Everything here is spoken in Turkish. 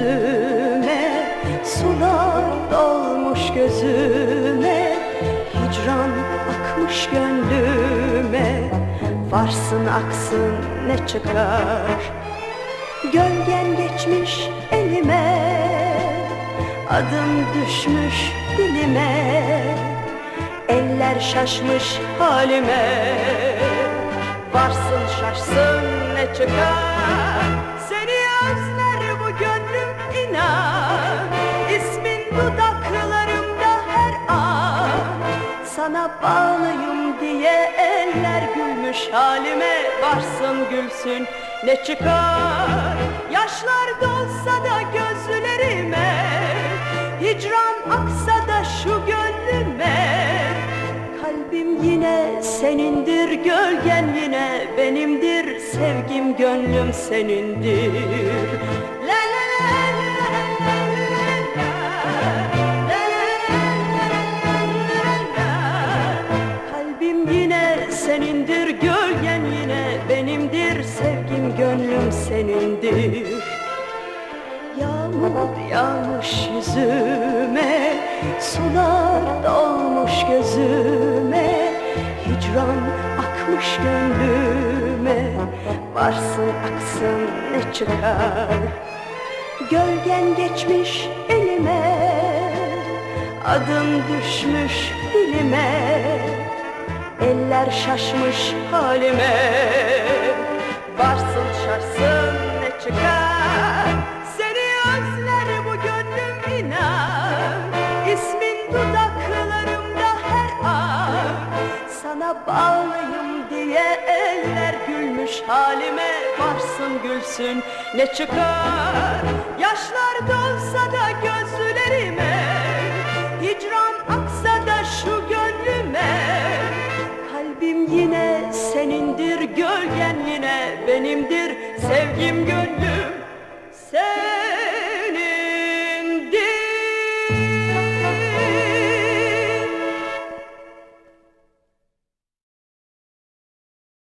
yüzüme Sular dolmuş gözüme Hicran akmış gönlüme. Varsın aksın ne çıkar? Gölgen geçmiş elime Adım düşmüş dilime. Eller şaşmış halime. Varsın şaşsın ne çıkar Sana bağlıyım diye eller gülmüş halime Varsın gülsün. Ne çıkar? Yaşlar dolsa da gözlerime Hicran aksa da şu gönlüme. Kalbim yine senindir, gölgen yine benimdir. Sevgim gönlüm senindir senindir. Yağmur yağmış yüzüme Sular dolmuş gözüme Hicran akmış gönlüme. Varsın aksın ne çıkar? Gölgen geçmiş elime Adım düşmüş dilime. Eller şaşmış halime Bağlıyım diye eller gülmüş halime Varsın gülsün. Ne çıkar? Yaşlar dolsa da gözlerime Hicran aksa da şu gönlüme. Kalbim yine senindir gölgen yine benimdir. Sevgim gönlüm